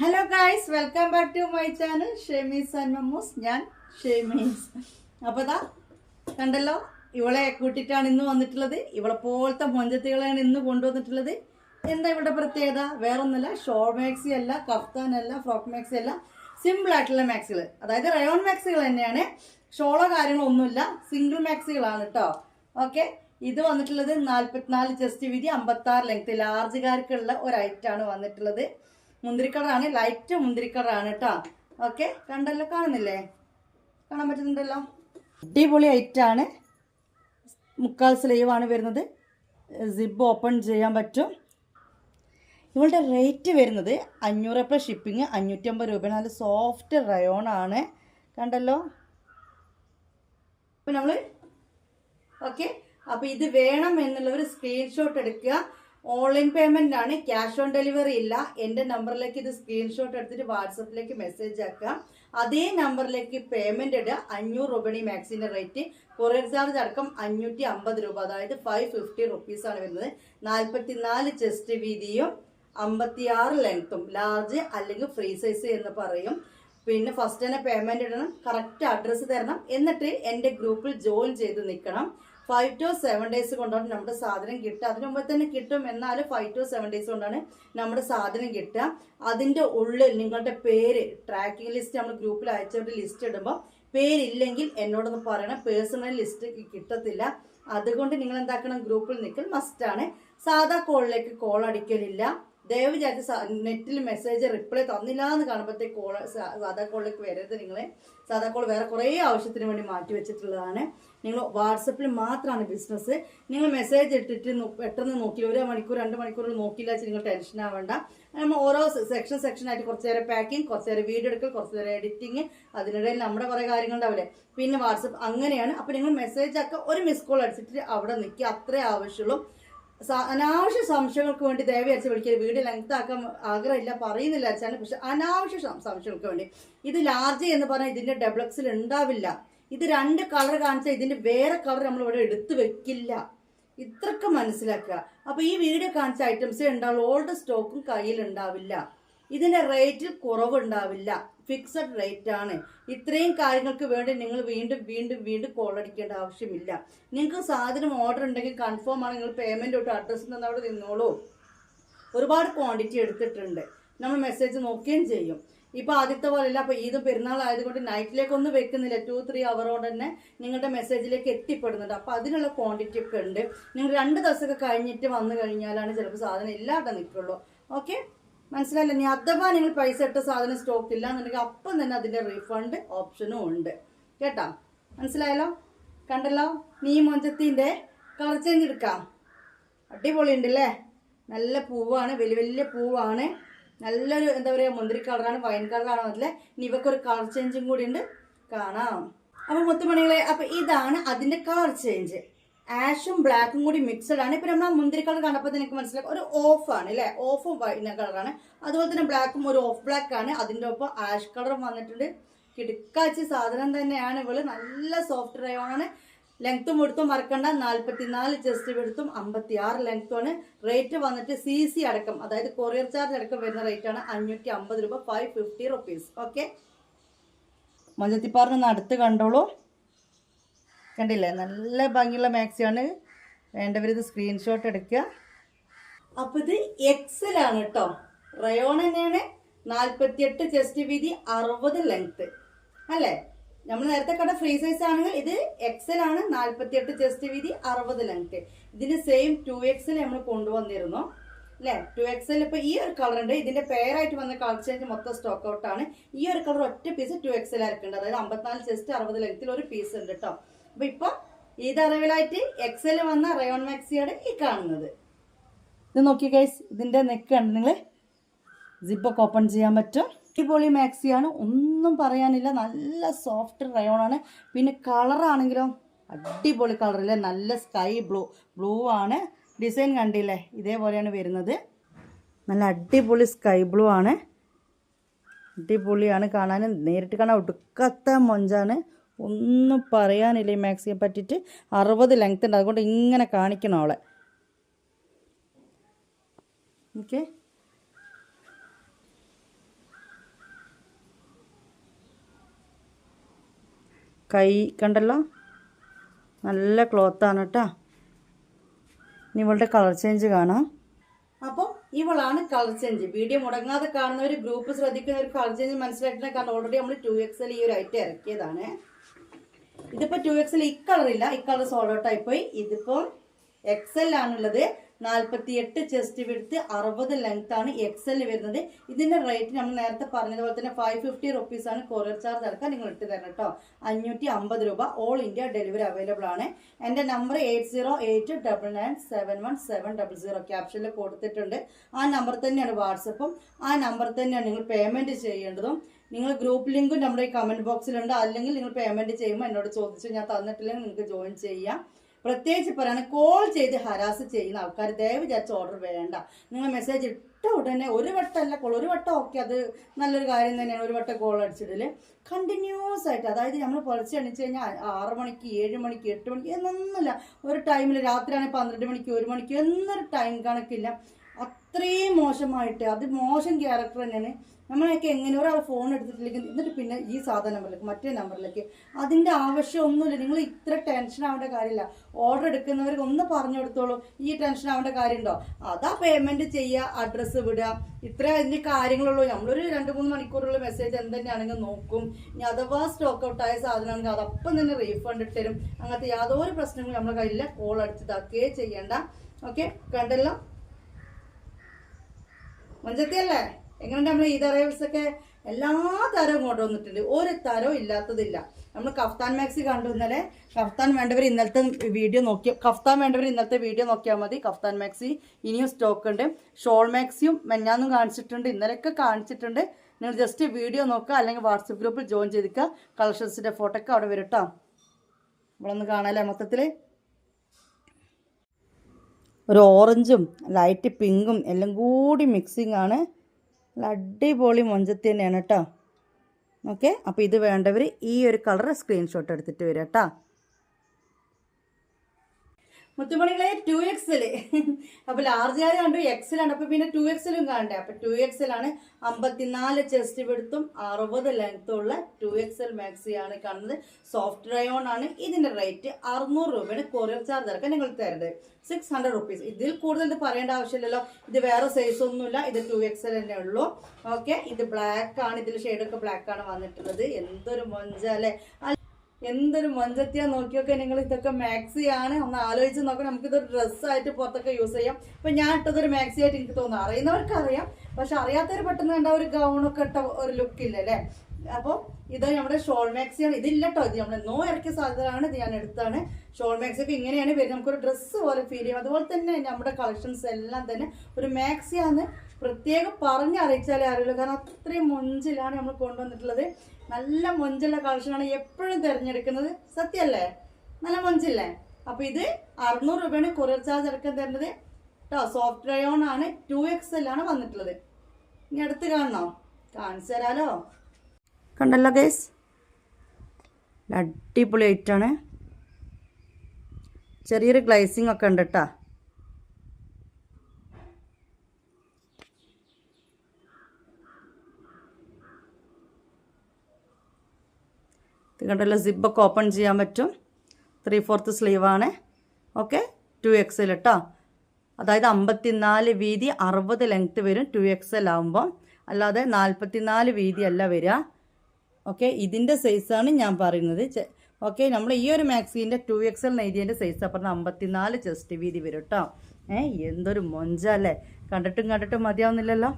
Hello guys welcome back to my channel Shemees and Mammoos ഞാൻ ഷെമീസ് അപ്പോൾ ദാ കണ്ടല്ലോ? ഇവളെ കൂട്ടിയിട്ടാണ് ഇന്ന് വന്നിട്ടുള്ളത്. ഇവളെ പോലത്തെ മൊഞ്ചത്തികളെയാണ് ഇന്ന് കൊണ്ടുവന്നിട്ടുള്ളത്. എന്താ ഇവിടെ പ്രത്യേകത? വേറൊന്നുമല്ല ഷോൾ മാക്സി അല്ല കഫ്താൻ അല്ല ഫ്രോക്ക് മാക്സി അല്ല സിമ്പിൾ ആയിട്ടുള്ള മാക്സികൾ അതായത് റയോൺ മാക്സികൾ തന്നെയാണ്. ഷോളോ കാര്യങ്ങളൊന്നുമില്ല സിംഗിൾ മാക്സികളാണ് കേട്ടോ ഓക്കെ ഇത് വന്നിട്ടുള്ളത് നാൽപ്പത്തിനാല് ചെസ്റ്റ് വീതി അമ്പത്താറ് ലെങ്ത് ലാർജ് ലാർജുകാർക്കുള്ള ഒരു ഐറ്റാണ് വന്നിട്ടുള്ളത്. മുന്തിരിക്കളറാണ് ലൈറ്റ് മുന്തിരി കളറാണ് കേട്ടോ ഓക്കെ കണ്ടല്ലോ കാണുന്നില്ലേ? കാണാൻ പറ്റുന്നുണ്ടല്ലോ? അടിപൊളി ഐറ്റാണ് മുക്കാൽ സ്ലീവ് ആണ് വരുന്നത്. സിബ് ഓപ്പൺ ചെയ്യാൻ പറ്റും. ഇവളുടെ റേറ്റ് വരുന്നത് അഞ്ഞൂറ് പ്ലസ് ഷിപ്പിംഗ് അഞ്ഞൂറ്റമ്പത് രൂപ. നല്ല സോഫ്റ്റ് റയോൺ ആണ്. കണ്ടല്ലോ? അപ്പം നമ്മൾ ഓക്കെ അപ്പോൾ ഇത് വേണം എന്നുള്ളവർ സ്ക്രീൻഷോട്ട് എടുക്കുക. ഓൺലൈൻ പേയ്മെന്റ് ആണ് ക്യാഷ് ഓൺ ഡെലിവറി ഇല്ല. എന്റെ നമ്പറിലേക്ക് ഇത് സ്ക്രീൻഷോട്ട് എടുത്തിട്ട് വാട്സപ്പിലേക്ക് മെസ്സേജ് ആക്കാം അതേ നമ്പറിലേക്ക് പേയ്മെന്റ് ഇടുക. അഞ്ഞൂറ് രൂപയാണ് ഈ മാക്സിന്റെ റേറ്റ്. കൊറിയർ ചാർജ് അടക്കം അഞ്ഞൂറ്റി അമ്പത് രൂപ. അതായത് ഫൈവ് ഫിഫ്റ്റി റുപ്പീസാണ് വരുന്നത്. നാൽപ്പത്തി നാല് ചെസ്റ്റ് വീതിയും അമ്പത്തിയാറ് ലെങ്ത്തും ലാർജ് അല്ലെങ്കിൽ ഫ്രീ സൈസ് എന്ന് പറയും. പിന്നെ ഫസ്റ്റ് തന്നെ പേയ്മെന്റ് ഇടണം. കറക്റ്റ് അഡ്രസ്സ് തരണം. എന്നിട്ട് എന്റെ ഗ്രൂപ്പിൽ ജോയിൻ ചെയ്ത് നിൽക്കണം. ഫൈവ് ടു സെവൻ ഡേയ്സ് കൊണ്ടാണ് നമ്മുടെ സാധനം കിട്ടുക. അതിനു മുമ്പ് തന്നെ കിട്ടും. എന്നാൽ ഫൈവ് ടു സെവൻ ഡേയ്സ് കൊണ്ടാണ് നമ്മുടെ സാധനം കിട്ടുക. അതിന്റെ ഉള്ളിൽ നിങ്ങളുടെ പേര് ട്രാക്കിംഗ് ലിസ്റ്റ് നമ്മൾ ഗ്രൂപ്പിൽ അയച്ചവരുടെ ലിസ്റ്റ് ഇടുമ്പോൾ പേരില്ലെങ്കിൽ എന്നോടൊന്ന് പറയണം. പേഴ്സണൽ ലിസ്റ്റ് കിട്ടത്തില്ല. അതുകൊണ്ട് നിങ്ങൾ എന്താക്കണം? ഗ്രൂപ്പിൽ നിൽക്കൽ മസ്റ്റാണ് സാധാ കോളിലേക്ക് കോൾ അടിക്കലില്ല. ദയവ് ചെയ്ത് നെറ്റിൽ മെസ്സേജ് റിപ്ലൈ തന്നില്ല എന്ന് കാണുമ്പോഴത്തേക്ക് കോൾ സാധാ കോളിലേക്ക് വരരുത് നിങ്ങളെ. സാധാ കോൾ വേറെ കുറേ ആവശ്യത്തിന് വേണ്ടി മാറ്റി വെച്ചിട്ടുള്ളതാണ്. നിങ്ങൾ വാട്സപ്പിൽ മാത്രമാണ് ബിസിനസ് നിങ്ങൾ മെസ്സേജ് ഇട്ടിട്ട് പെട്ടെന്ന് നോക്കി ഒരു മണിക്കൂർ രണ്ട് മണിക്കൂർ നോക്കിയില്ല വെച്ചാൽ നിങ്ങൾ ടെൻഷൻ ആവേണ്ട. നമ്മൾ ഓരോ സെക്ഷൻ ആയിട്ട് കുറച്ച് നേരം പാക്കിംഗ് കുറച്ച് നേരം വീഡിയോ എടുക്കൽ കുറച്ച് നേരം എഡിറ്റിങ് അതിനിടയിൽ നമ്മുടെ കുറേ കാര്യങ്ങളുണ്ടാവില്ലേ പിന്നെ വാട്സപ്പ് അങ്ങനെയാണ്. അപ്പോൾ നിങ്ങൾ മെസ്സേജ് ഒക്കെ ഒരു മിസ് കോൾ അടിച്ചിട്ട് അവിടെ നിൽക്കുക അത്രേ ആവശ്യമുള്ളൂ. അനാവശ്യ സംശയങ്ങൾക്ക് വേണ്ടി ദയവ് അടിച്ച് വിളിക്കരുത് വീട് ലെങ്ത് ആക്കാൻ ആഗ്രഹമില്ല പറയുന്നില്ല അച്ഛാണ് പക്ഷെ അനാവശ്യ സംശയങ്ങൾക്ക് വേണ്ടി. ഇത് ലാർജ് എന്ന് പറഞ്ഞാൽ ഇതിന്റെ ഡെബ്ലക്സിൽ ഉണ്ടാവില്ല. ഇത് രണ്ട് കളർ കാണിച്ചാൽ ഇതിന്റെ വേറെ കളർ നമ്മൾ ഇവിടെ എടുത്തു വെക്കില്ല. ഇത്രക്ക് മനസ്സിലാക്കുക. അപ്പൊ ഈ വീഡിയോ കാണിച്ച ഐറ്റംസേ ഉണ്ടാവുള്ളൂ ഓൾഡ് സ്റ്റോക്കും കയ്യിൽ ഉണ്ടാവില്ല. ഇതിന്റെ റേറ്റിൽ കുറവുണ്ടാവില്ല. ഫിക്സഡ് റേറ്റ് ആണ്. ഇത്രയും കാര്യങ്ങൾക്ക് വേണ്ടി നിങ്ങൾ വീണ്ടും വീണ്ടും വീണ്ടും കോൾ അടിക്കേണ്ട ആവശ്യമില്ല. നിങ്ങൾക്ക് സാധനം ഓർഡർ ഉണ്ടെങ്കിൽ കൺഫേം ആണ് നിങ്ങൾ പേയ്മെന്റ് തൊട്ട് അഡ്രസ്സ് നിന്ന് അവിടെ നിന്നോളൂ. ഒരുപാട് ക്വാണ്ടിറ്റി എടുത്തിട്ടുണ്ട്. നമ്മൾ മെസ്സേജ് നോക്കുകയും ചെയ്യും. ഇപ്പൊ ആദ്യത്തെ പോലെയല്ല അപ്പോൾ ഈദ് പെരുന്നാൾ ആയതുകൊണ്ട് നൈറ്റിലേക്ക് വെക്കുന്നില്ല. ടു ത്രീ അവറോടെ തന്നെ നിങ്ങളുടെ മെസ്സേജിലേക്ക് എത്തിപ്പെടുന്നുണ്ട്. അപ്പോൾ അതിനുള്ള ക്വാണ്ടിറ്റി ഒക്കെ ഉണ്ട്. നിങ്ങൾ രണ്ട് ദിവസമൊക്കെ കഴിഞ്ഞിട്ട് വന്നു കഴിഞ്ഞാലാണ് ചിലപ്പോൾ സാധനം ഇല്ലാതെ നിൽക്കുള്ളൂ. ഓക്കെ മനസ്സിലായില്ല? ഇനി അഥവാ നിങ്ങൾ പൈസ ഇട്ട സാധനം സ്റ്റോക്ക് ഇല്ല എന്നുണ്ടെങ്കിൽ അപ്പം തന്നെ അതിന്റെ റീഫണ്ട് ഓപ്ഷനും ഉണ്ട്. കേട്ടോ? മനസ്സിലായല്ലോ? കണ്ടല്ലോ? നീ മൊഞ്ചത്തിന്റെ കളർ ചേഞ്ച് എടുക്കാം. അടിപൊളി ഉണ്ടല്ലേ നല്ല പൂവാണ് വലിയ വലിയ പൂവാണ്. നല്ലൊരു എന്താ പറയുക മുന്തിരി കളറാണ് വൈൻ കളറാണ് അതിലെ. ഇനി ഇവക്കൊരു കളർ ചേഞ്ചും കൂടി ഉണ്ട്. കാണാം. അപ്പോൾ മുത്തുമണികളെ അപ്പോൾ ഇതാണ് അതിന്റെ കളർ ചേഞ്ച് ആഷും ബ്ലാക്കും കൂടി മിക്സഡ് ആണ്. ഇപ്പൊ നമ്മൾ മുന്തിരി കളർ കണ്ടപ്പോൾ എനിക്ക് മനസ്സിലാക്കും ഒരു ഓഫ് ആണ് അല്ലെ ഓഫ് വൈന കളറാണ്. അതുപോലെ തന്നെ ബ്ലാക്കും ഒരു ഓഫ് ബ്ലാക്ക് ആണ്. അതിന്റെ ഒപ്പം ആഷ് കളറും വന്നിട്ടുണ്ട്. കിടുക്കാച്ചി സാധനം തന്നെയാണ് ഇവൾ. നല്ല സോഫ്റ്റ് റയോണാണ് ലെങ്ത്തും എടുത്തും മറക്കണ്ട. നാല്പത്തിനാല് ജസ്റ്റ് എടുത്തും അമ്പത്തി ആറ് ലെങ്ത്തുമാണ് റേറ്റ് വന്നിട്ട് സി സി അടക്കം അതായത് കൊറിയർ ചാർജ് അടക്കം വരുന്ന റേറ്റ് ആണ് അഞ്ഞൂറ്റി അമ്പത് രൂപ ഫൈവ് ഫിഫ്റ്റി റുപ്പീസ് ഓക്കെ മഞ്ചത്തിപ്പാറിന് അടുത്ത് കണ്ടോളൂ. കണ്ടില്ലേ? നല്ല ഭംഗിയുള്ള മാക്സിയാണ്. വേണ്ടവരിത് സ്ക്രീൻഷോട്ട് എടുക്കുക. അപ്പോൾ ഇത് എക്സലാണ് കേട്ടോ റയോൺ തന്നെയാണ്. നാൽപ്പത്തിയെട്ട് ചെസ്റ്റ് വീതി അറുപത് ലെങ്ത് അല്ലേ? നമ്മൾ നേരത്തെ കണ്ട ഫ്രീ സൈസ് ആണെങ്കിൽ ഇത് എക്സൽ ആണ്. നാൽപ്പത്തിയെട്ട് ചെസ്റ്റ് വീതി അറുപത് ലെങ്ത് ഇതിന് സെയിം ടു എക്സൽ നമ്മൾ കൊണ്ടുവന്നിരുന്നു. അല്ലേ? ടു എക്സൽ ഇപ്പൊ ഈ ഒരു കളർ ഉണ്ട്. ഇതിന്റെ പേരായിട്ട് വന്ന കളർ ചേഞ്ച് മൊത്തം സ്റ്റോക്ക് ഔട്ടാണ് ഈ ഒരു കളർ ഒറ്റ പീസ് ടു എക്സൽ ആയിരിക്കുന്നുണ്ട്. അതായത് അമ്പത്തിനാല് ചെസ്റ്റ് അറുപത് ലെങ്ത്തിൽ ഒരു പീസ് ഉണ്ട് കേട്ടോ അപ്പൊ ഇപ്പൊ ഇത് അറിവിലായിട്ട് എക്സൽ വന്ന റയോൺ മാക്സിയാണ് ഈ കാണുന്നത്. ഇത് നോക്കി ഇതിന്റെ നെക്ക് കണ്ട് നിങ്ങൾ സിപ്പൊക്കെ ഓപ്പൺ ചെയ്യാൻ പറ്റും. അടിപൊളി മാക്സിയാണ് ഒന്നും പറയാനില്ല. നല്ല സോഫ്റ്റ് റയോൺ ആണ്. പിന്നെ കളറാണെങ്കിലോ അടിപൊളി കളറില്ലേ നല്ല സ്കൈ ബ്ലൂ ബ്ലൂ ആണ്. ഡിസൈൻ കണ്ടില്ലേ? ഇതേപോലെയാണ് വരുന്നത്. നല്ല അടിപൊളി സ്കൈ ബ്ലൂ ആണ്. അടിപൊളിയാണ് കാണാൻ നേരിട്ട് കാണാൻ ഒടുക്കത്തെ മൊഞ്ചാണ്. ഒന്നും പറയാനില്ല ഈ മാക്സിയെ പറ്റിയിട്ട്? അറുപത് ലെങ്ത് ഉണ്ട്. അതുകൊണ്ട് ഇങ്ങനെ കാണിക്കണം അവളെ. ഓക്കെ കൈ കണ്ടല്ലോ? നല്ല ക്ലോത്താണ് കേട്ടോ. ഇനി ഇവളുടെ കളർ ചേഞ്ച് കാണാം. അപ്പോൾ ഇവളാണ് കളർ ചേഞ്ച് വീഡിയോ മുടങ്ങാതെ കാണുന്ന ഒരു ഗ്രൂപ്പ് ശ്രദ്ധിക്കുന്ന ഒരു കളർ ചേഞ്ച് മനസ്സിലായിട്ടില്ല. കാരണം ഓൾറെഡി നമ്മൾ ടു എക്സൽ ഈ ഒരു ഐറ്റം ഇറക്കിയതാണ്. ഇതിപ്പോൾ ടു എക്സൽ ഈ ഇല്ല. ഈ കളർ സോളോ ആയി പോയി ഇതിപ്പോൾ എക്സൽ ആണുള്ളത്. നാൽപ്പത്തി എട്ട് ചെസ്റ്റ് വിടുത്ത് അറുപത് ലെങ്ത് ആണ് എക്സൽ വരുന്നത്. ഇതിന്റെ റേറ്റ് നമ്മൾ നേരത്തെ പറഞ്ഞതുപോലെ തന്നെ ഫൈവ് ഫിഫ്റ്റി റുപ്പീസ് ആണ് കൊറിയർ ചാർജ് അടക്കം നിങ്ങൾ ഇട്ട് തരണം കേട്ടോ അഞ്ഞൂറ്റി അമ്പത് രൂപ ഓൾ ഇന്ത്യ ഡെലിവറി അവൈലബിൾ ആണ്. എന്റെ number eight zero eight double nine seven one seven double zero ക്യാപ്ഷനിൽ കൊടുത്തിട്ടുണ്ട്. ആ നമ്പർ തന്നെയാണ് വാട്സപ്പും ആ നമ്പർ തന്നെയാണ് നിങ്ങൾ പേയ്മെന്റ് ചെയ്യേണ്ടതും. നിങ്ങൾ ഗ്രൂപ്പ് ലിങ്കും നമ്മുടെ ഈ കമന്റ് ബോക്സിലുണ്ട് അല്ലെങ്കിൽ നിങ്ങൾ പേയ്മെന്റ് ചെയ്യുമ്പോൾ എന്നോട് ചോദിച്ചു ഞാൻ തന്നിട്ടില്ലെങ്കിൽ നിങ്ങൾക്ക് ജോയിൻ ചെയ്യാം. പ്രത്യേകിച്ച് പറയാണ് കോൾ ചെയ്ത് ഹരാസ് ചെയ്യുന്ന ആൾക്കാർ ദയവ് വിചാരിച്ച ഓർഡർ വേണ്ട. നിങ്ങൾ മെസ്സേജ് ഇട്ട ഉടനെ ഒരു വട്ടമല്ല കോൾ ഒരു വട്ടം ഓക്കെ അത് നല്ലൊരു കാര്യം തന്നെയാണ്. ഒരു വട്ടം കോൾ അടിച്ചിടൽ. കണ്ടിന്യൂസ് ആയിട്ട് അതായത് നമ്മൾ പുലർച്ചെ അണിച്ച് കഴിഞ്ഞാൽ ആറ് മണിക്ക് ഏഴ് മണിക്ക് എട്ട് മണിക്ക് എന്നൊന്നുമില്ല. ഒരു ടൈമിൽ രാത്രിയാണെങ്കിൽ പന്ത്രണ്ട് മണിക്ക് ഒരു മണിക്ക് എന്നൊരു ടൈം കണക്കില്ല. അത്രയും മോശമായിട്ട് അത് മോശം ക്യാരക്ടർ തന്നെയാണ്. നമ്മളെയൊക്കെ എങ്ങനെ ഒരാൾ ഫോൺ എടുത്തിട്ടില്ലെങ്കിൽ എന്നിട്ട് പിന്നെ ഈ സാധാ നമ്പറിലേക്ക് മറ്റേ നമ്പറിലേക്ക് അതിന്റെ ആവശ്യമൊന്നുമില്ല. നിങ്ങൾ ഇത്ര ടെൻഷൻ ആവേണ്ട കാര്യമില്ല. ഓർഡർ എടുക്കുന്നവർക്ക് ഒന്ന് പറഞ്ഞു കൊടുത്തോളൂ ഈ ടെൻഷൻ ആവേണ്ട കാര്യമുണ്ടോ? അതാ പേയ്മെന്റ് ചെയ്യുക അഡ്രസ്സ് വിടുക. ഇത്ര അതിന്റെ കാര്യങ്ങളുള്ളൂ. നമ്മളൊരു രണ്ട് മൂന്ന് മണിക്കൂറുള്ള മെസ്സേജ് എന്തെന്നെയാണെങ്കിൽ നോക്കും. ഇനി അഥവാ സ്റ്റോക്ക് ഔട്ട് ആയ സാധനമാണെങ്കിൽ അതപ്പം തന്നെ റീഫണ്ട് ഇട്ടരും അങ്ങനത്തെ യാതൊരു പ്രശ്നങ്ങളും നമ്മളെ കയ്യിലെ കോൾ അടിച്ചിതാക്കുകയേ ചെയ്യേണ്ട. ഓക്കെ കണ്ടല്ലോ? മഞ്ചത്തിയല്ലേ? എങ്ങനെയുണ്ട് നമ്മൾ ഈ റേവ്സ് ഒക്കെ? എല്ലാ തരവും കൊണ്ടുവന്നിട്ടുണ്ട് ഒരു തരവും ഇല്ലാത്തതില്ല. നമ്മൾ കഫ്താൻ മാക്സി കണ്ടു ഇന്നലെ. കഫ്താൻ വേണ്ടവർ ഇന്നലത്തെ വീഡിയോ നോക്കിയ കഫ്താൻ വേണ്ടവർ ഇന്നലത്തെ വീഡിയോ നോക്കിയാൽ മതി. കഫ്താൻ മാക്സി ഇനിയും സ്റ്റോക്ക് ഉണ്ട്. ഷോൾ മാക്സിയും മെഞ്ഞാന്നും കാണിച്ചിട്ടുണ്ട്. ഇന്നലെയൊക്കെ കാണിച്ചിട്ടുണ്ട്. നിങ്ങൾ ജസ്റ്റ് വീഡിയോ നോക്കുക. അല്ലെങ്കിൽ വാട്സപ്പ് ഗ്രൂപ്പിൽ ജോയിൻ ചെയ്തിക്കുക കളക്ഷൻസിന്റെ ഫോട്ടോ ഒക്കെ അവിടെ വരും കേട്ടോ നമ്മളൊന്ന് കാണാമല്ലേ മൊത്തത്തിൽ ഒരു ഓറഞ്ചും ലൈറ്റ് പിങ്കും എല്ലാം കൂടി മിക്സിങ് ആണ്. അടിപൊളി മൊഞ്ചത്തി തന്നെയാണ് കേട്ടോ. ഓക്കെ അപ്പോൾ ഇത് വേണ്ടവർ ഈ ഒരു കളർ സ്ക്രീൻഷോട്ട് എടുത്തിട്ട് വരാം കേട്ടോ. മുത്തുമണികളെ ടു അപ്പോൾ അപ്പൊ ലാർജുകാർ കണ്ടു ആണ് അപ്പൊ പിന്നെ ടു എക്സലും കാണണ്ടേ? അപ്പൊ ടു എക്സലാണ് അമ്പത്തിനാല് ചെസ്റ്റ് വെടുത്തും അറുപത് ലെങ്ത്തും ഉള്ള ടു എക്സൽ മാക്സി ആണ് കാണുന്നത്. സോഫ്റ്റ് റയോൺ ആണ്. ഇതിന്റെ റേറ്റ് അറുന്നൂറ് രൂപയുടെ കൊറിയർ ചാർജ് ഇറക്കാൻ നിങ്ങൾ തരുന്നത്. സിക്സ് ഹൺഡ്രഡ് റുപ്പീസ് ഇതിൽ കൂടുതൽ ഇത് പറയേണ്ട ആവശ്യമില്ലല്ലോ. ഇത് വേറെ സൈസ് ഒന്നുമില്ല. ഇത് ടു എക്സൽ തന്നെ ഉള്ളൂ. ഓക്കെ ഇത് ബ്ലാക്ക് ആണ്. ഇതിൽ ഷെയ്ഡൊക്കെ ബ്ലാക്ക് ആണ് വന്നിട്ടുള്ളത്. എന്തൊരു മൊഞ്ചാലേ എന്തൊരു മഞ്ചത്തിയാ നോക്കിയൊക്കെ നിങ്ങൾ ഇതൊക്കെ മാക്സി ആണ് ഒന്ന് ആലോചിച്ച് നോക്കണം നമുക്കിതൊരു ഡ്രസ്സായിട്ട് പുറത്തൊക്കെ യൂസ് ചെയ്യാം. അപ്പൊ ഞാൻ ഇട്ടതൊരു മാക്സി ആയിട്ട് എനിക്ക് തോന്നുന്നു. അറിയുന്നവർക്ക് അറിയാം പക്ഷെ അറിയാത്തവർ പെട്ടെന്ന് കണ്ട ഒരു ഗൗണൊക്കെ ഇട്ട ഒരു ലുക്ക് അല്ലേ? അപ്പോൾ ഇത് നമ്മുടെ ഷോൾ മാക്സി ആണ് ഇതില്ല കേട്ടോ ഇത് നമ്മൾ നോ ഇറക്കിയ സാധനമാണ് ഇത് ഞാൻ എടുത്താണ്. ഷോൾ മാക്സി ഒക്കെ ഇങ്ങനെയാണ് വരുന്നത്. നമുക്കൊരു ഡ്രസ്സ് പോലെ ഫീൽ ചെയ്യും. അതുപോലെ തന്നെ നമ്മുടെ കളക്ഷൻസ് എല്ലാം തന്നെ ഒരു മാക്സിയാന്ന് പ്രത്യേകം പറഞ്ഞറിയിച്ചാലേ അറിയുള്ളൂ. കാരണം അത്രയും മുഞ്ചിലാണ് നമ്മൾ കൊണ്ടുവന്നിട്ടുള്ളത്. നല്ല മൊഞ്ചുള്ള കളക്ഷനാണ് എപ്പോഴും തിരഞ്ഞെടുക്കുന്നത്. സത്യമല്ലേ നല്ല മൊഞ്ചില്ലേ? അപ്പൊ ഇത് അറുന്നൂറ് രൂപയാണ് കൊറിയർ ചാർജ് അടക്കം തരുന്നത്. കേട്ടോ സോഫ്റ്റ് റയോൺ ആണ് ടു എക്സ് എൽ ആണ് വന്നിട്ടുള്ളത്. ഇനി അടുത്ത് കാണണോ? കാണിച്ചു തരാലോ. കണ്ടല്ലോ ഗേസ് അടിപൊളി ഐറ്റാണ് ചെറിയൊരു ഗ്ലൈസിങ് ഒക്കെ ഉണ്ട് കേട്ടോ കണ്ടല്ലോ സിബൊക്കെ ഓപ്പൺ ചെയ്യാൻ പറ്റും. ത്രീ ഫോർത്ത് സ്ലീവാണ് ഓക്കെ ടു എക്സ് എൽ കേട്ടോ അതായത് അമ്പത്തിനാല് വീതി അറുപത് ലെങ്ത്ത് വരും ടു എക്സ് എൽ ആകുമ്പോൾ അല്ലാതെ നാൽപ്പത്തിനാല് വീതിയല്ല വരിക. ഓക്കെ ഇതിന്റെ സൈസാണ് ഞാൻ പറയുന്നത്. ഓക്കെ നമ്മൾ ഈ ഒരു മാക്സിന്റെ ടു എക്സ് എൽ നെയ്തിന്റെ സൈസ് പറഞ്ഞാൽ അമ്പത്തിനാല് ചെസ്റ്റ് വീതി വരും കേട്ടോ ഏ എന്തൊരു മൊഞ്ച അല്ലേ? കണ്ടിട്ടും കണ്ടിട്ടും മതിയാവുന്നില്ലല്ലോ.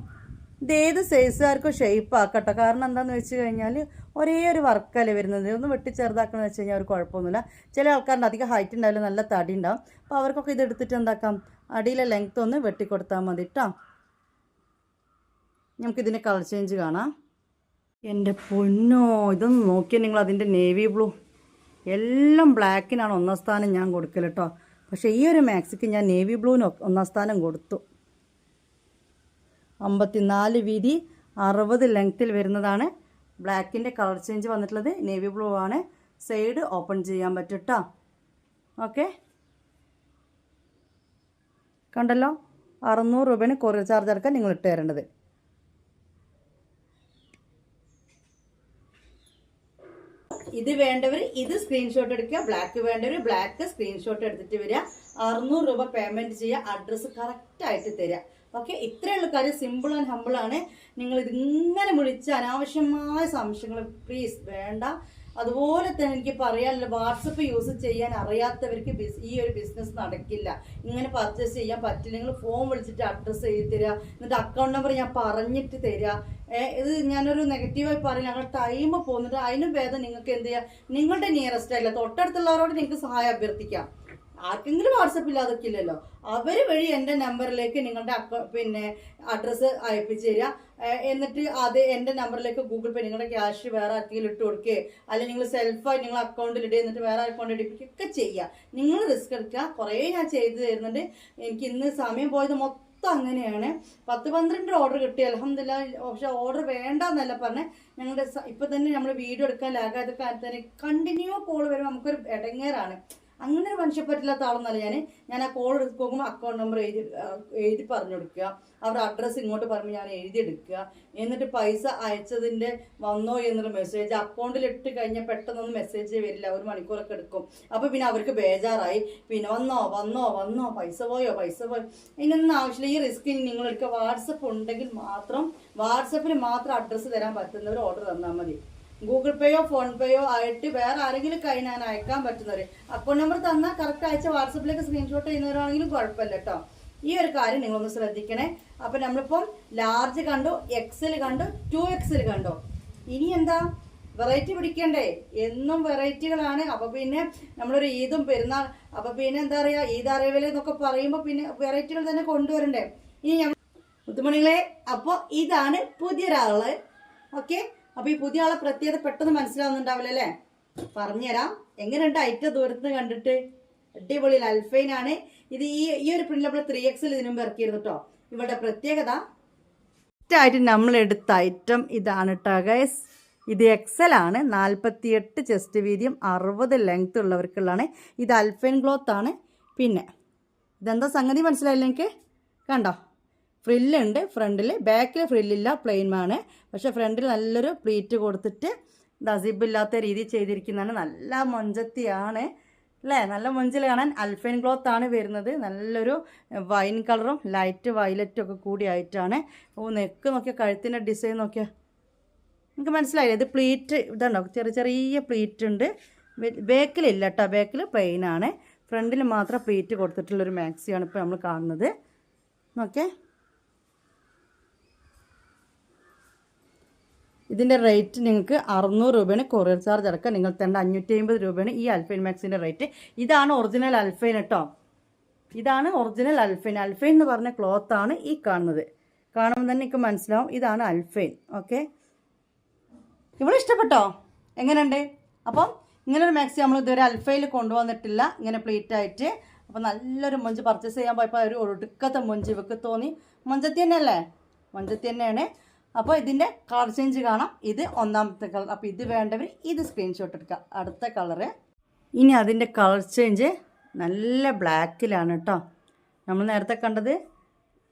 ഇത് ഏത് സൈസുകാർക്കും ഷേപ്പ് ആക്കട്ടെ. കാരണം എന്താണെന്ന് വെച്ച് കഴിഞ്ഞാൽ ഒരേ ഒരു വർക്കല്ലേ വരുന്നത്. ഒന്ന് വെട്ടി ചെറുതാക്കണമെന്ന് വെച്ച് കഴിഞ്ഞാൽ ഒരു കുഴപ്പമൊന്നുമില്ല. ചില ആൾക്കാരുടെ അധികം ഹൈറ്റ് ഉണ്ടാവില്ല നല്ല തടി ഉണ്ടാവും. അപ്പോൾ അവർക്കൊക്കെ ഇത് എടുത്തിട്ട് എന്താക്കാം? അടിയിലെ ലെങ്ത്ത് ഒന്ന് വെട്ടിക്കൊടുത്താൽ മതി കേട്ടോ നമുക്കിതിന്റെ കളർ ചേഞ്ച് കാണാം. എന്റെ പൊന്നോ ഇതൊന്ന് നോക്കിയാൽ നിങ്ങൾ അതിന്റെ നേവി ബ്ലൂ എല്ലാം ബ്ലാക്കിനാണ് ഒന്നാം സ്ഥാനം ഞാൻ കൊടുക്കൽ കേട്ടോ പക്ഷേ ഈ ഒരു മാക്സിക്ക് ഞാൻ നേവി ബ്ലൂവിന് ഒന്നാം സ്ഥാനം കൊടുത്തു. അമ്പത്തിനാല് വീതി അറുപത് ലെങ്ത്തിൽ വരുന്നതാണ് ബ്ലാക്കിന്റെ കളർ ചേഞ്ച് വന്നിട്ടുള്ളത് നേവി ബ്ലൂ ആണ്. സൈഡ് ഓപ്പൺ ചെയ്യാൻ പറ്റും കേട്ടോ ഓക്കെ. കണ്ടല്ലോ? അറുന്നൂറ് രൂപയാണ് കൊറിയർ ചാർജ് അടക്കം നിങ്ങൾ ഇട്ട് തരേണ്ടത്. ഇത് വേണ്ടവർ ഇത് സ്ക്രീൻഷോട്ട് എടുക്കുക. ബ്ലാക്ക് വേണ്ടവർ ബ്ലാക്ക് സ്ക്രീൻഷോട്ട് എടുത്തിട്ട് വരിക. അറുന്നൂറ് രൂപ പേയ്മെന്റ് ചെയ്യുക. അഡ്രസ്സ് കറക്റ്റ് ആയിട്ട് തരിക. ഓക്കെ? ഇത്രയുള്ള കാര്യം സിമ്പിൾ ആൻഡ് ഹമ്പിൾ ആണ്. നിങ്ങൾ ഇതിങ്ങനെ വിളിച്ച് അനാവശ്യമായ സംശയങ്ങൾ പ്ലീസ് വേണ്ട. അതുപോലെ തന്നെ എനിക്ക് പറയാനുള്ള വാട്സപ്പ് യൂസ് ചെയ്യാൻ അറിയാത്തവർക്ക് ഈ ഒരു ബിസിനസ് നടക്കില്ല. ഇങ്ങനെ പർച്ചേസ് ചെയ്യാൻ പറ്റില്ല. നിങ്ങൾ ഫോൺ വിളിച്ചിട്ട് അഡ്രസ്സ് എഴുതി തരിക എന്നിട്ട് അക്കൗണ്ട് നമ്പർ ഞാൻ പറഞ്ഞിട്ട് തരിക ഇത് ഞാനൊരു നെഗറ്റീവായി പറയില്ല ഞങ്ങളുടെ ടൈം പോകുന്നുണ്ട്. അതിനും ഭേദം നിങ്ങൾക്ക് എന്ത് ചെയ്യാം? നിങ്ങളുടെ നിയറസ്റ്റ് ആയില്ല തൊട്ടടുത്തുള്ളവരോട് നിങ്ങൾക്ക് സഹായം അഭ്യർത്ഥിക്കാം. ആർക്കെങ്കിലും വാട്സപ്പ് ഇല്ലാതൊക്കെ ഇല്ലല്ലോ. അവർ വഴി എന്റെ നമ്പറിലേക്ക് നിങ്ങളുടെ അക്ക പിന്നെ അഡ്രസ്സ് അയപ്പിച്ചു തരിക. എന്നിട്ട് അത് എന്റെ നമ്പറിലേക്ക് ഗൂഗിൾ പേ നിങ്ങളുടെ ക്യാഷ് വേറെ ആർക്കെങ്കിലും ഇട്ട് കൊടുക്കുക അല്ലെങ്കിൽ നിങ്ങൾ സെൽഫായി നിങ്ങൾ അക്കൗണ്ടിൽ ഇടുക എന്നിട്ട് വേറെ അക്കൗണ്ട് ഇടിപ്പിക്കുകയൊക്കെ ചെയ്യുക നിങ്ങൾ റിസ്ക് എടുക്കുക. കുറേ ഞാൻ ചെയ്തു തരുന്നുണ്ട്. എനിക്ക് ഇന്ന് സമയം പോയത് മൊത്തം അങ്ങനെയാണ്. പത്ത് പന്ത്രണ്ട് ഓർഡർ കിട്ടി. അലഹമില്ല പക്ഷെ ഓർഡർ വേണ്ട എന്നല്ല പറഞ്ഞ്. ഞങ്ങളുടെ ഇപ്പൊ തന്നെ നമ്മൾ വീഡിയോ എടുക്കാൻ ലാഗായത് കാരണം തന്നെ കണ്ടിന്യൂ കോൾ വരുമ്പോൾ നമുക്കൊരു ഇടങ്ങേറാണ് അങ്ങനെ ഒരു മനുഷ്യപ്പറ്റില്ലാത്ത ആളൊന്നല്ല ഞാൻ ഞാൻ ആ കോൾ എടുത്ത് പോകുമ്പോൾ അക്കൗണ്ട് നമ്പർ എഴുതി എഴുതി പറഞ്ഞു കൊടുക്കുക അവരുടെ അഡ്രസ്സ് ഇങ്ങോട്ട് പറയുമ്പോൾ ഞാൻ എഴുതി എടുക്കുക എന്നിട്ട് പൈസ അയച്ചതിന്റെ വന്നോ എന്നുള്ള മെസ്സേജ് അക്കൗണ്ടിൽ ഇട്ട് കഴിഞ്ഞാൽ പെട്ടെന്നൊന്നും മെസ്സേജ് വരില്ല. ഒരു മണിക്കൂറൊക്കെ എടുക്കും. അപ്പോൾ പിന്നെ അവർക്ക് ബേജാറായി. പിന്നെ വന്നോ വന്നോ വന്നോ പൈസ പോയോ പൈസ പോയോ. ഇതിനൊന്നും ആവശ്യമില്ല. ഈ റിസ്ക് നിങ്ങൾ എടുക്കുക വാട്സപ്പ് ഉണ്ടെങ്കിൽ മാത്രം വാട്സപ്പിൽ മാത്രം അഡ്രസ്സ് തരാൻ പറ്റുന്നവർ ഓർഡർ തന്നാൽ മതി. ഗൂഗിൾ പേയോ ഫോൺ പേയോ ആയിട്ട് വേറെ ആരെങ്കിലും കൈ ഞാൻ അയക്കാൻ പറ്റുന്നവർ അക്കൗണ്ട് നമ്പർ തന്നാൽ കറക്റ്റ് അയച്ച വാട്സപ്പിലേക്ക് സ്ക്രീൻഷോട്ട് ചെയ്യുന്നവരാണെങ്കിലും കുഴപ്പമില്ല കേട്ടോ ഈ ഒരു കാര്യം നിങ്ങളൊന്ന് ശ്രദ്ധിക്കണേ. അപ്പൊ നമ്മളിപ്പം ലാർജ് കണ്ടു എക്സിൽ കണ്ടു ടു എക്സിൽ കണ്ടു. ഇനി എന്താ? വെറൈറ്റി പിടിക്കണ്ടേ? എന്നും വെറൈറ്റികളാണ് അപ്പൊ പിന്നെ നമ്മളൊരു ഈദും പെരുന്നാൾ അപ്പൊ പിന്നെ എന്താ പറയാ ഈദ് അറിവൽ എന്നൊക്കെ പറയുമ്പോ പിന്നെ വെറൈറ്റികൾ തന്നെ കൊണ്ടുവരണ്ടേ? ഇനി മുത്തുമണികളെ അപ്പോൾ ഇതാണ് പുതിയൊരാൾ. ഓക്കെ അപ്പൊ ഈ പുതിയ ആളെ പ്രത്യേകത പെട്ടെന്ന് മനസ്സിലാവുന്നുണ്ടാവില്ല അല്ലേ? പറഞ്ഞുതരാം. എങ്ങനെയുണ്ട് ഐറ്റം ദൂരത്ത് കണ്ടിട്ട്? അടിപൊളി അൽഫൈൻ ആണ്. ഇത് ഈ ഈ ഒരു പ്രിന്റ് നമ്മൾ ത്രീ എക്സിൽ ഇതിനും ഇറക്കിയിരുന്നു കേട്ടോ ഇവിടെ പ്രത്യേകത? ആയിട്ട് നമ്മൾ എടുത്ത ഐറ്റം ഇതാണ് കേട്ടോ ഗൈസ് ഇത് എക്സൽ ആണ്. നാൽപ്പത്തിയെട്ട് ചെസ്റ്റ് വീതിയും അറുപത് ലെങ്ത് ഉള്ളവർക്കുള്ളതാണ്. ഇത് അൽഫൈൻ ക്ലോത്ത് ആണ്. പിന്നെ ഇതെന്താ സംഗതി മനസ്സിലായില്ല എനിക്ക്? കണ്ടോ? ഫ്രില്ലുണ്ട്. ഫ്രണ്ടിൽ ബാക്കിൽ ഫ്രില്ലില്ല പ്ലെയിൻ ആണ് പക്ഷേ ഫ്രണ്ടിൽ നല്ലൊരു പ്ലീറ്റ് കൊടുത്തിട്ട് ദസിബില്ലാത്ത രീതിയിൽ ചെയ്തിരിക്കുന്നതാണ്. നല്ല മൊഞ്ചത്തിയാണ് അല്ലേ? നല്ല മൊഞ്ചിൽ കാണാൻ അൽഫൈൻ ക്ലോത്ത് ആണ് വരുന്നത്. നല്ലൊരു വൈൻ കളറും ലൈറ്റ് വയലറ്റും ഒക്കെ കൂടി ആയിട്ടാണ്. ഓ നെക്ക് നോക്കിയാൽ കഴുത്തിന്റെ ഡിസൈൻ നോക്കിയാൽ നിങ്ങൾക്ക് മനസ്സിലായില്ലേ? ഇത് പ്ലീറ്റ് ഇതുണ്ടോ? ചെറിയ ചെറിയ പ്ലീറ്റ് ഉണ്ട്. ബേക്കിലില്ല കേട്ടോ. ബേക്കിൽ പ്ലെയിൻ ആണ് ഫ്രണ്ടിൽ മാത്രം പ്ലീറ്റ് കൊടുത്തിട്ടുള്ളൊരു മാക്സിയാണ് ഇപ്പോൾ നമ്മൾ കാണുന്നത്. ഓക്കെ ഇതിന്റെ റേറ്റ് നിങ്ങൾക്ക് അറുന്നൂറ് രൂപയാണ് കൊറിയർ ചാർജ് അടക്കം നിങ്ങൾ തേണ്ട അഞ്ഞൂറ്റി അമ്പത് രൂപയാണ് ഈ അൽഫൈൻ മാക്സിന്റെ റേറ്റ് ഇതാണ് ഒറിജിനൽ അൽഫൈൻ കേട്ടോ ഇതാണ് ഒറിജിനൽ അൽഫൈൻ അൽഫൈൻ എന്ന് പറഞ്ഞ ക്ലോത്താണ് ഈ കാണുന്നത്. കാണുമ്പോൾ തന്നെ എനിക്ക് മനസ്സിലാവും. ഇതാണ് അൽഫൈൻ ഓക്കെ ഇവിടെ ഇഷ്ടപ്പെട്ടോ? എങ്ങനെയുണ്ട്? അപ്പം ഇങ്ങനൊരു മാക്സി നമ്മൾ ഇതുവരെ അൽഫയിൽ കൊണ്ടുവന്നിട്ടില്ല. ഇങ്ങനെ പ്ലേറ്റ് ആയിട്ട്. അപ്പം നല്ലൊരു മൊഞ്ച് പർച്ചേസ് ചെയ്യാൻ പോയപ്പോൾ ഒരു ഒടുക്കത്തെ മൊഞ്ച് ഇവക്ക് തോന്നി. മൊഞ്ചത്തി തന്നെയല്ലേ? മൊഞ്ചത്തി തന്നെയാണ്. അപ്പോൾ ഇതിന്റെ കളർ ചേഞ്ച് കാണാം. ഇത് ഒന്നാമത്തെ കളർ. അപ്പോൾ ഇത് വേണ്ടവർ ഇത് സ്ക്രീൻഷോട്ട് എടുക്കുക. അടുത്ത കളറ്. ഇനി അതിന്റെ കളർ ചേഞ്ച് നല്ല ബ്ലാക്കിലാണ് കേട്ടോ നമ്മൾ നേരത്തെ കണ്ടത്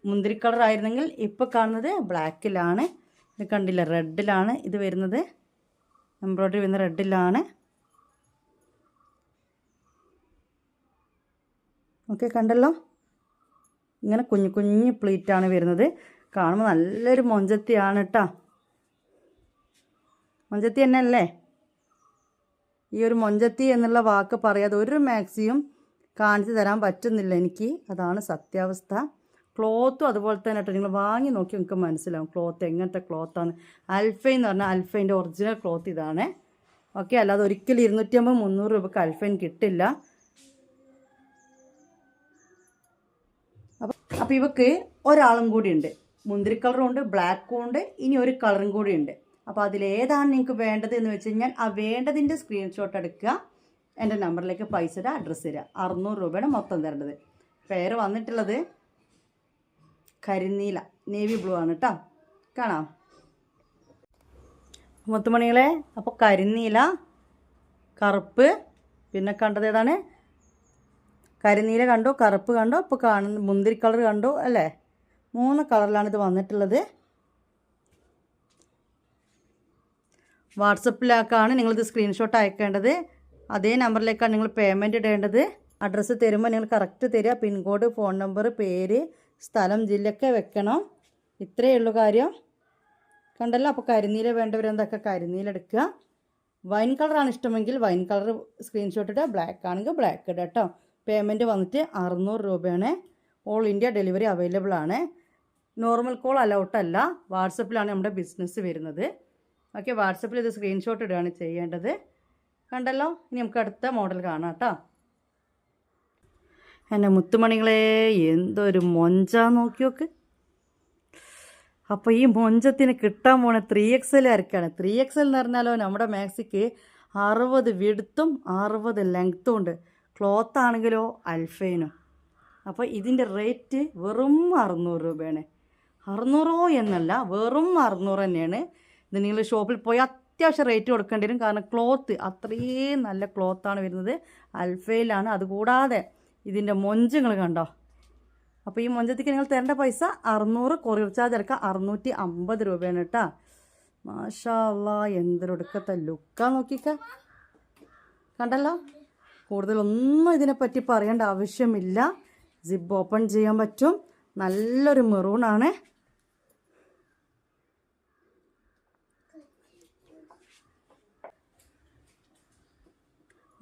മുന്തിരി കളർ ആയിരുന്നെങ്കിൽ ഇപ്പോൾ കാണുന്നത് ബ്ലാക്കിലാണ്. ഇത് കണ്ടില്ല റെഡിലാണ്. ഇത് വരുന്നത് എംബ്രോയ്ഡറി വരുന്ന റെഡിലാണ്. ഓക്കെ കണ്ടല്ലോ? ഇങ്ങനെ കുഞ്ഞു കുഞ്ഞു പ്ലീറ്റാണ് വരുന്നത്. കാണുമ്പോൾ നല്ലൊരു മൊഞ്ചത്തിയാണ് കേട്ടോ മൊഞ്ചത്തി തന്നെ അല്ലേ ഈ ഒരു മൊഞ്ചത്തി എന്നുള്ള വാക്ക് പറയാതെ ഒരു മാക്സിയും കാണിച്ചു തരാൻ പറ്റുന്നില്ല എനിക്ക്. അതാണ് സത്യാവസ്ഥ. ക്ലോത്തും അതുപോലെ തന്നെ കേട്ടോ നിങ്ങൾ വാങ്ങി നോക്കി നിങ്ങൾക്ക് മനസ്സിലാവും ക്ലോത്ത് എങ്ങനത്തെ ക്ലോത്താണ്. അൽഫൈൻ എന്ന് പറഞ്ഞാൽ അൽഫൈന്റെ ഒറിജിനൽ ക്ലോത്ത് ഇതാണ്. ഓക്കെ അല്ലാതെ ഒരിക്കലും ഇരുന്നൂറ്റമ്പത് മുന്നൂറ് രൂപക്ക് അൽഫൈൻ കിട്ടില്ല. അപ്പം അപ്പം ഇവക്ക് ഒരാളും കൂടി ഉണ്ട്. മുന്തിരി കളറും ഉണ്ട് ബ്ലാക്കും ഉണ്ട് ഇനി ഒരു കളറും കൂടി ഉണ്ട്. അപ്പോൾ അതിലേതാണ് നിങ്ങൾക്ക് വേണ്ടത് എന്ന് വെച്ച് കഴിഞ്ഞാൽ ആ വേണ്ടതിന്റെ സ്ക്രീൻഷോട്ട് എടുക്കുക. എന്റെ നമ്പറിലേക്ക് പൈസ ഇടുക അഡ്രസ്സ് തരിക അറുന്നൂറ് രൂപയാണ് മൊത്തം തരേണ്ടത്. പേര് വന്നിട്ടുള്ളത് കരിനീല നേവി ബ്ലൂ ആണ് കേട്ടോ കാണാം. മുത്തുമണികളെ അപ്പോൾ കരിനീല കറുപ്പ് പിന്നെ കണ്ടത് ഏതാണ്? കരിനീല കണ്ടോ കറുപ്പ് കണ്ടോ ഇപ്പോൾ കാണുന്ന മുന്തിരി കളർ കണ്ടോ അല്ലേ? മൂന്ന് കളറിലാണ് ഇത് വന്നിട്ടുള്ളത്. വാട്സപ്പിലേക്കാണ് നിങ്ങളിത് സ്ക്രീൻഷോട്ട് അയക്കേണ്ടത്. അതേ നമ്പറിലേക്കാണ് നിങ്ങൾ പേയ്മെന്റ് ഇടേണ്ടത്. അഡ്രസ്സ് തരുമ്പോൾ നിങ്ങൾ കറക്റ്റ് തരിക പിൻകോഡ് ഫോൺ നമ്പർ പേര് സ്ഥലം ജില്ലയൊക്കെ വെക്കണം. ഇത്രയേ ഉള്ളൂ കാര്യം. കണ്ടല്ലോ? അപ്പോൾ കരിനീല വേണ്ടവരെന്തൊക്കെ കരിനീലെടുക്കുക വൈൻ കളറാണ് ഇഷ്ടമെങ്കിൽ വൈൻ കളർ സ്ക്രീൻഷോട്ട് ഇടുക. ബ്ലാക്ക് ആണെങ്കിൽ ബ്ലാക്ക് ഇടുക കേട്ടോ. പേയ്മെന്റ് വന്നിട്ട് അറുന്നൂറ് രൂപയാണ്. ഓൾ ഇന്ത്യ ഡെലിവറി അവൈലബിൾ ആണ്. നോർമൽ കോൾ അലൗട്ടല്ല. വാട്സപ്പിലാണ് നമ്മുടെ ബിസിനസ് വരുന്നത്. ഓക്കെ വാട്സപ്പിൽ ഇത് സ്ക്രീൻഷോട്ട് ഇടുകയാണ് ചെയ്യേണ്ടത്. കണ്ടല്ലോ? ഇനി നമുക്ക് അടുത്ത മോഡൽ കാണാം കേട്ടോ എന്റെ മുത്തുമണികളെ എന്തൊരു മൊഞ്ച നോക്കി നോക്ക്. അപ്പോൾ ഈ മൊഞ്ചത്തിന് കിട്ടാൻ പോണ ത്രീ എക്സ് എൽ ആർക്കാണ്? ത്രീ എക്സ് എൽ എന്ന് പറഞ്ഞാലോ നമ്മുടെ മാക്സിക്ക് അറുപത് വിടുത്തും അറുപത് ലെങ്ത്തും ഉണ്ട്. ക്ലോത്ത് ആണെങ്കിലോ അൽഫൈനും അപ്പോൾ ഇതിന്റെ റേറ്റ് വെറും അറുന്നൂറ് രൂപയാണ്. അറുന്നൂറോ എന്നല്ല വെറും അറുന്നൂറ് തന്നെയാണ്. ഇത് നിങ്ങൾ ഷോപ്പിൽ പോയി അത്യാവശ്യം റേറ്റ് കൊടുക്കേണ്ടി വരും. കാരണം ക്ലോത്ത് അത്രയും നല്ല ക്ലോത്താണ് വരുന്നത്. അൽഫയിലാണ് അതുകൂടാതെ ഇതിന്റെ മൊഞ്ചുങ്ങൾ കണ്ടോ? അപ്പോൾ ഈ മൊഞ്ചത്തേക്ക് നിങ്ങൾ തരേണ്ട പൈസ അറുന്നൂറ് കൊറിയർ ചാർജ് അടക്കം അറുന്നൂറ്റി അമ്പത് രൂപയാണ് കേട്ടോ. മാഷാ അല്ലാ എന്തൊരൊടുക്കത്തെ ലുക്കാ നോക്കിക്ക. കണ്ടല്ലോ? കൂടുതലൊന്നും ഇതിനെപ്പറ്റി പറയേണ്ട ആവശ്യമില്ല. സിബ് ഓപ്പൺ ചെയ്യാൻ പറ്റും. നല്ലൊരു മെറൂണാണ്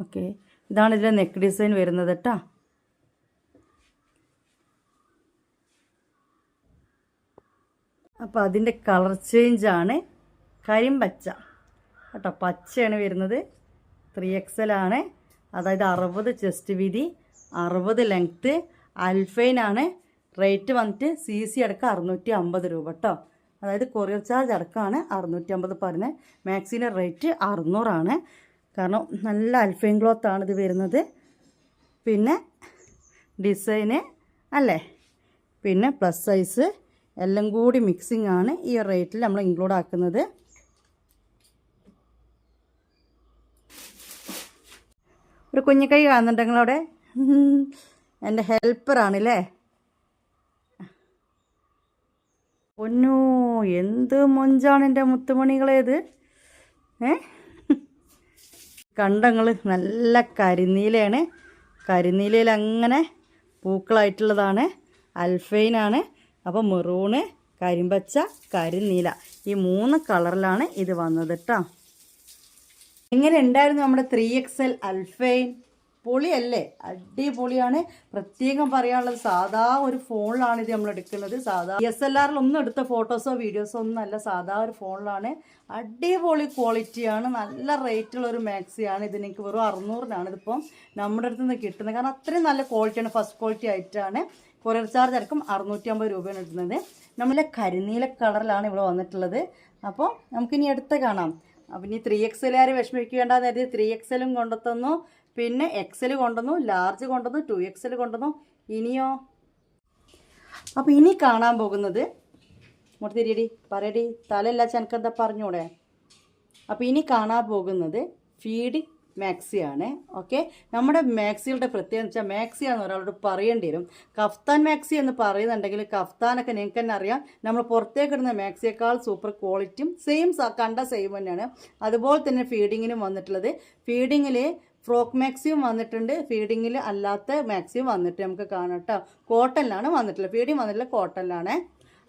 ഓക്കെ. ഇതാണ് ഇതിലെ നെക്ക് ഡിസൈൻ വരുന്നത് കേട്ടോ അപ്പോൾ അതിന്റെ കളർ ചേഞ്ചാണ് കരിമ്പച്ച. കേട്ടോ പച്ചയാണ് വരുന്നത്. ത്രീ എക്സൽ ആണ്. അതായത് അറുപത് ചെസ്റ്റ് വീതി അറുപത് ലെങ്ത്ത് അൽഫൈനാണ് റേറ്റ് വന്നിട്ട് സി സി അടക്കം അറുന്നൂറ്റി അമ്പത് രൂപ കേട്ടോ അതായത് കൊറിയർ ചാർജ് അടക്കമാണ് അറുന്നൂറ്റി അമ്പത് പറയുന്നത് മാക്സിന്റെ റേറ്റ് അറുന്നൂറാണ്. കാരണം നല്ല അൽഫൈൻ ക്ലോത്താണ് ഇത് വരുന്നത്. പിന്നെ ഡിസൈന് അല്ലേ? പിന്നെ പ്ലസ് സൈസ് എല്ലാം കൂടി മിക്സിംഗ് ആണ് ഈ റേറ്റിൽ നമ്മൾ ഇൻക്ലൂഡ് ആക്കുന്നത്. ഒരു കുഞ്ഞിക്കൈ കാണുന്നുണ്ടെങ്കിൽ അവിടെ എന്റെ ഹെൽപ്പറാണല്ലേ പൊന്നോ എന്ത് മൊഞ്ചാണ് എന്റെ മുത്തുമണികളേത് ഏ? കണ്ടങ്ങൾ നല്ല കരിനീലയാണ്. കരിനീലയിൽ അങ്ങനെ പൂക്കളായിട്ടുള്ളതാണ്. അൽഫൈനാണ്. അപ്പോൾ മെറൂണ് കരിമ്പച്ച കരിനീല. ഈ മൂന്ന് കളറിലാണ് ഇത് വന്നത് കേട്ടോ എങ്ങനെ ഉണ്ടായിരുന്നു നമ്മുടെ ത്രീ എക്സ് എൽ അൽഫൈൻ? പൊളിയല്ലേ? അടിപൊളിയാണ്. പ്രത്യേകം പറയാനുള്ളത് സാധാ ഒരു ഫോണിലാണ് ഇത് നമ്മൾ എടുക്കുന്നത്. സാധാ എസ് എൽ ആറിൽ ഒന്നും എടുത്ത ഫോട്ടോസോ വീഡിയോസോ ഒന്നും അല്ല. സാധാ ഒരു ഫോണിലാണ്. അടിപൊളി ക്വാളിറ്റിയാണ്. നല്ല റേറ്റുള്ള ഒരു മാക്സിയാണ് എനിക്ക് വെറും അറുന്നൂറിനാണ് ഇതിപ്പം നമ്മുടെ അടുത്ത് നിന്ന് കിട്ടുന്നത്. കാരണം അത്രയും നല്ല ക്വാളിറ്റിയാണ്. ഫസ്റ്റ് ക്വാളിറ്റി ആയിട്ടാണ്. കൊറിയർ ചാർജ് അടക്കം അറുന്നൂറ്റി അമ്പത് രൂപയാണ് ഇടുന്നത് നമ്മളെ കരിനീല കളറിലാണ് ഇവിടെ വന്നിട്ടുള്ളത്. അപ്പോൾ നമുക്കിനി അടുത്ത് കാണാം. അപ്പം ഇനി ത്രീ എക്സ് എൽ ആര് വിഷമിക്കേണ്ടെന്ന് കരുതി ത്രീ എക്സ് എല്ലും കൊണ്ടുത്തന്നു. പിന്നെ എക്സൽ കൊണ്ടുവന്നു ലാർജ് കൊണ്ടുവന്നു ടു എക്സൽ കൊണ്ടുവന്നു. ഇനിയോ? അപ്പോൾ ഇനി കാണാൻ പോകുന്നത് ഇങ്ങോട്ട് തിരിയടി പറയടി തലല്ല ചെനക്കെന്താ പറഞ്ഞൂടെ? അപ്പോൾ ഇനി കാണാൻ പോകുന്നത് ഫീഡിങ് മാക്സിയാണ് ഓക്കെ നമ്മുടെ മാക്സികളുടെ പ്രത്യേകത എന്ന് വെച്ചാൽ മാക്സിയാന്ന് ഒരാളോട് പറയേണ്ടി വരും. കഫ്താൻ മാക്സി എന്ന് പറയുന്നുണ്ടെങ്കിൽ കഫ്താനൊക്കെ നിങ്ങൾക്ക് തന്നെ അറിയാം. നമ്മൾ പുറത്തേക്ക് ഇടുന്ന മാക്സിയേക്കാൾ സൂപ്പർ ക്വാളിറ്റിയും സെയിം കണ്ട സെയിം തന്നെയാണ്. അതുപോലെ തന്നെ ഫീഡിങ്ങിനും വന്നിട്ടുള്ളത്. ഫീഡിങ്ങിൽ ഫ്രോക്ക് മാക്സിയും വന്നിട്ടുണ്ട്. ഫീഡിങ്ങിൽ അല്ലാത്ത മാക്സിയും വന്നിട്ട് നമുക്ക് കാണാം കേട്ടോ കോട്ടനിലാണ് വന്നിട്ടുള്ളത്. ഫീഡിങ് വന്നിട്ടുള്ള കോട്ടനിലാണേ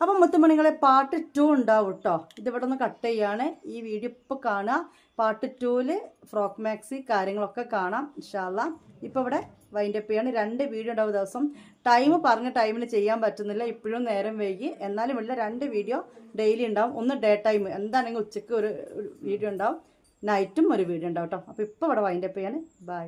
അപ്പം മുത്തുമണികളെ പാർട്ട് ടു ഉണ്ടാവും കേട്ടോ ഇതിവിടെ ഒന്ന് കട്ട് ചെയ്യാണ്. ഈ വീഡിയോ ഇപ്പോൾ കാണുക പാർട്ട് ടുവിൽ ഫ്രോക്ക് മാക്സി കാര്യങ്ങളൊക്കെ കാണാം ഇൻഷാല്ല ഇപ്പോൾ ഇവിടെ വൈൻഡപ്പ് ചെയ്യാണ്. രണ്ട് വീഡിയോ ഉണ്ടാവും ദിവസം. ടൈം പറഞ്ഞ ടൈമിൽ ചെയ്യാൻ പറ്റുന്നില്ല. ഇപ്പോഴും നേരം വൈകി. എന്നാലും ഇവിടെ രണ്ട് വീഡിയോ ഡെയിലി ഉണ്ടാവും. ഒന്ന് ഡേ ടൈം എന്താണെങ്കിൽ ഉച്ചയ്ക്ക് ഒരു വീഡിയോ ഉണ്ടാവും. നൈറ്റും ഒരു വീഡിയോ ഉണ്ടാവും കേട്ടോ അപ്പോൾ ഇപ്പോൾ ഇവിടെ വൈൻഡപ്പ് ചെയ്യാൻ ബൈ